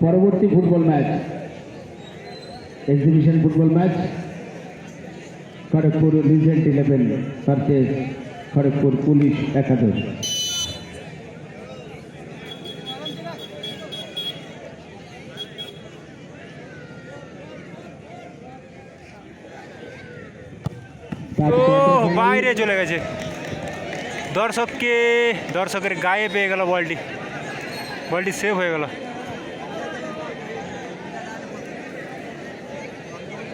পরবর্তী football match. Exhibition football match Kharagpur legend eleven versus Kharagpur police একাদশ। বাইরে চলে গেছে। দর্শককে দর্শকের গায়ে পেয়ে গেল বলটি। বলটি সেভ হয়ে গেল।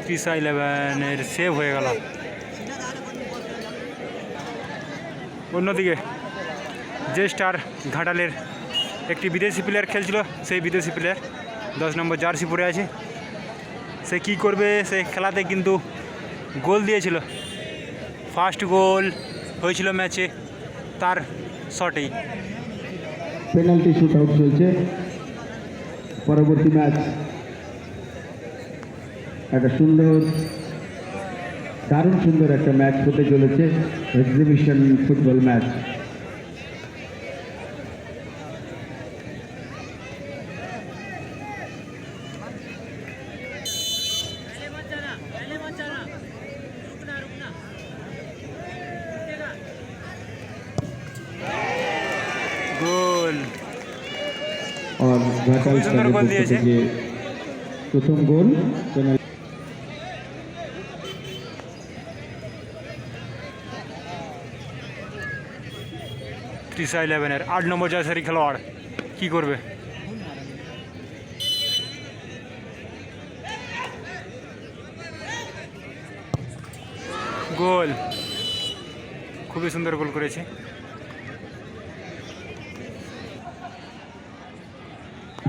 পিসা ইলেভেনের সেভ হয়ে গেল। অন্যদিকে, যে স্টার ঘাটালের একটি বিদেশি প্লেয়ার খেলছিল, সেই বিদেশি প্লেয়ার দশ নম্বর জার্সি পরে আছে। সে কি করবে, সে খেলাতে কিন্তু গোল দিয়েছিল। ফার্স্ট গোল হয়েছিল ম্যাচে তার শটেই পেনাল্টি শুট আউট চলছে পরবর্তী ম্যাচ একটা সুন্দর দারুণ সুন্দর একটা ম্যাচ হতে চলেছে এক্সিবিশন ফুটবল ম্যাচ গোল। আর ঘাটাল খুবই সুন্দর ক্লাবের গোল পক্ষ দিয়েছে। থেকে প্রথম গোল পেনাল্টি ত্রিশা ইলেভেনের আট নম্বর জার্সারি খেলোয়াড়। কি করবে? গোল। খুবই সুন্দর গোল করেছে।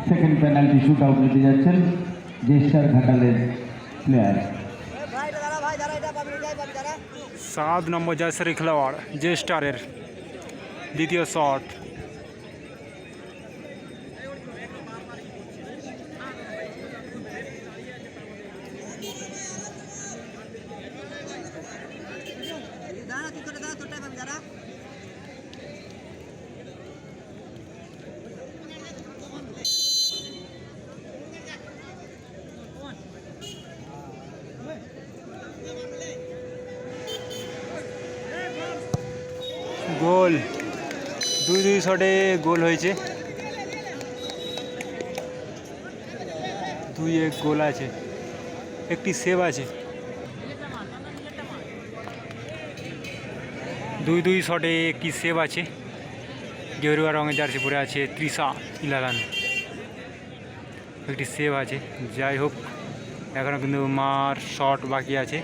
সেকেন্ড পেনাল্টি শুট আউট নিতে যাচ্ছেন জেস্টার ঘাটালের প্লেয়ার সাত নম্বর জার্সারি খেলোয়াড় যে স্টারের দ্বিতীয় শট গোল দুই দুই শটে গোল হয়েছে। দুই এক গোল আছে। একটি সেভ আছে। দুই দুই শটে একটি সেভ আছে। গেরুয়া রঙের জার্সি পরে আছে ত্রিশা ইলেভেন একটি সেভ আছে। যাই হোক এখনও কিন্তু মার শট বাকি আছে।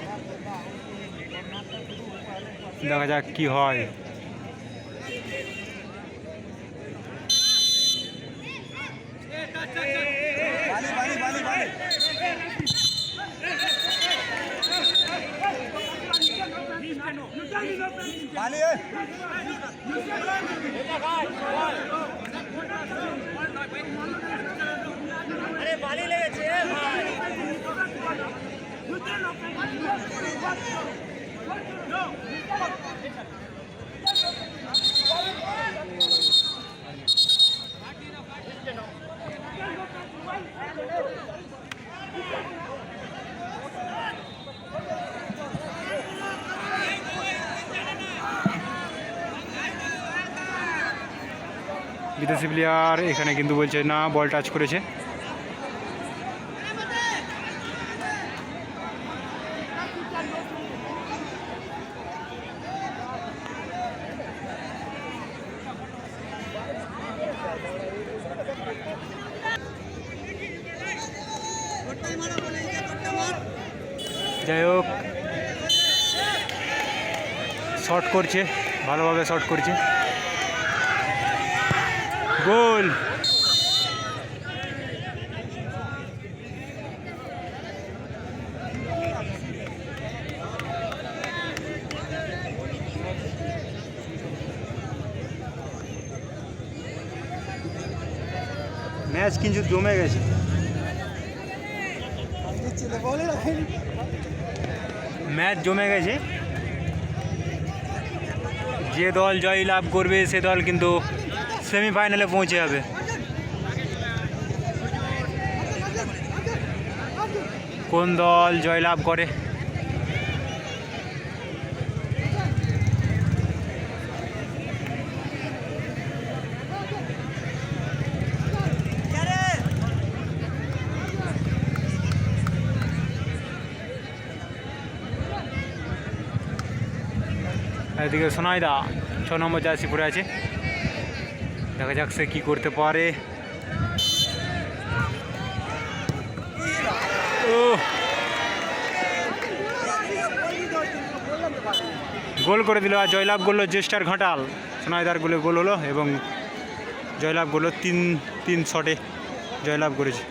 দেখা যাক কি হয়। আরে বালি লেগেছে ভাই। বিদেশি প্লেয়ার এখানে কিন্তু বলছে না, বল টাচ করেছে। যাই হোক শর্ট করছে, ভালোভাবে শর্ট করছে। গোল ম্যাচ কিন্তু জমে গেছে ম্যাচ জমে গেছে যে দল জয় লাভ করবে সে দল কিন্তু সেমিফাইনালে পৌঁছে যাবে। কোন দল জয়লাভ করে? এদিকে সোনাইদা ছ নম্বর জার্সি পরে আছে। দেখা যাক সে কী করতে পারে। গোল করে দিল আর জয়লাভ করল জ্যেষ্ঠার ঘাটাল। সোনাইদার গোলে গোল হলো এবং জয়লাভ করল তিন তিন শটে জয়লাভ করেছে।